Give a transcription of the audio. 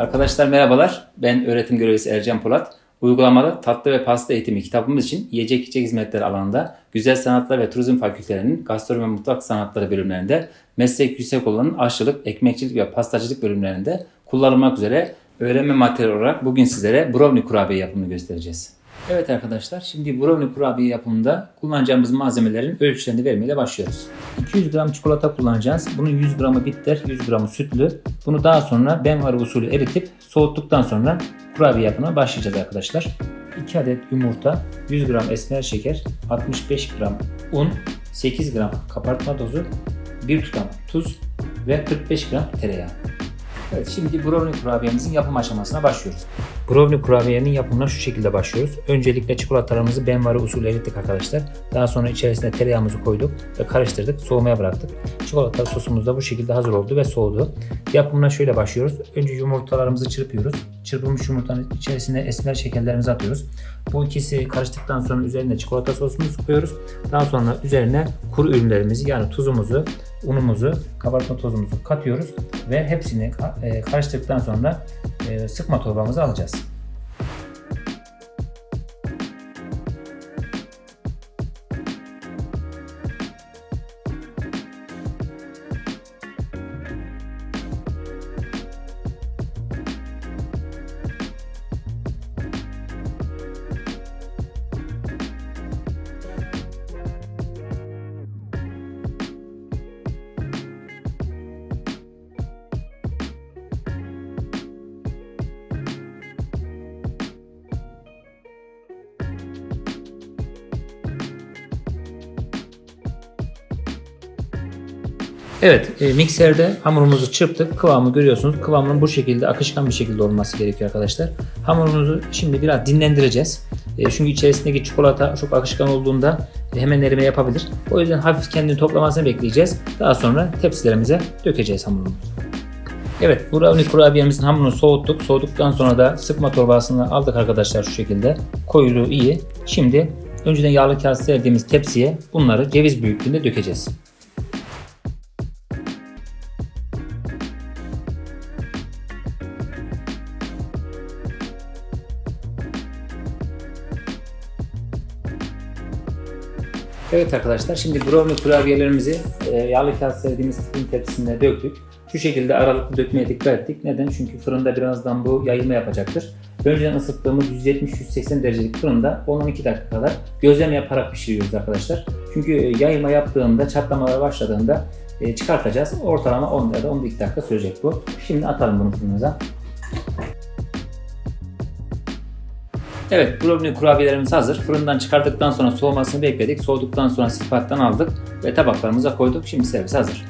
Arkadaşlar merhabalar. Ben öğretim görevlisi Ercan Polat. Uygulamalı tatlı ve pasta eğitimi kitabımız için yiyecek içecek hizmetleri alanında Güzel Sanatlar ve Turizm Fakültelerinin Gastronomi ve Mutfak Sanatları bölümlerinde Meslek Yüksekokulu'nun aşçılık, ekmekçilik ve pastacılık bölümlerinde kullanılmak üzere öğrenme materyali olarak bugün sizlere brownie kurabiye yapımını göstereceğiz. Evet arkadaşlar şimdi brownie kurabiye yapımında kullanacağımız malzemelerin ölçülerini vermeyle başlıyoruz. 200 gram çikolata kullanacağız. Bunun 100 gramı bitter, 100 gramı sütlü. Bunu daha sonra benvar usulü eritip soğuttuktan sonra kurabiye yapımına başlayacağız arkadaşlar. 2 adet yumurta, 100 gram esmer şeker, 65 gram un, 8 gram kabartma tozu, 1 tutam tuz ve 45 gram tereyağı. Evet şimdi brownie kurabiyemizin yapım aşamasına başlıyoruz. Brownie kurabiyenin yapımına şu şekilde başlıyoruz. Öncelikle çikolatalarımızı benvari usulü erittik arkadaşlar. Daha sonra içerisine tereyağımızı koyduk ve karıştırdık. Soğumaya bıraktık. Çikolata sosumuz da bu şekilde hazır oldu ve soğudu. Yapımına şöyle başlıyoruz. Önce yumurtalarımızı çırpıyoruz. Çırpılmış yumurtanın içerisine esmer şekerlerimizi atıyoruz. Bu ikisi karıştıktan sonra üzerine çikolata sosumuzu koyuyoruz. Daha sonra üzerine kuru ürünlerimizi yani tuzumuzu, unumuzu, kabartma tozumuzu katıyoruz ve hepsini e, karıştırdıktan sonra e, sıkma torbamıza alacağız. Evet, e, mikserde hamurumuzu çırptık. Kıvamı görüyorsunuz. Kıvamının bu şekilde akışkan bir şekilde olması gerekiyor arkadaşlar. Hamurumuzu şimdi biraz dinlendireceğiz. E, çünkü içerisindeki çikolata çok akışkan olduğunda hemen erime yapabilir. O yüzden hafif kendini toplamasını bekleyeceğiz. Daha sonra tepsilerimize dökeceğiz hamurumuzu. Evet, brownie kurabiyemizin hamurunu soğuttuk. Soğuduktan sonra da sıkma torbasını aldık arkadaşlar şu şekilde. Koyuluğu iyi. Şimdi önceden yağlı kağıt serdiğimiz tepsiye bunları ceviz büyüklüğünde dökeceğiz. Evet arkadaşlar şimdi brownie kurabiyelerimizi e, yağlı kağıt serdiğimiz fırın tepsisine döktük. Şu şekilde aralıklı dökmeye dikkat ettik. Neden? Çünkü fırında birazdan bu yayılma yapacaktır. Önceden ısıttığımız 170-180 derecelik fırında 10-12 dakika kadar gözlem yaparak pişiriyoruz arkadaşlar. Çünkü e, yayılma yaptığında, çatlamalar başladığında e, çıkartacağız. Ortalama 10 ya da 12 dakika sürecek bu. Şimdi atalım bunu fırınıza. Evet, brownie kurabiyelerimiz hazır. Fırından çıkardıktan sonra soğumasını bekledik. Soğuduktan sonra sifattan aldık ve tabaklarımıza koyduk. Şimdi servis hazır.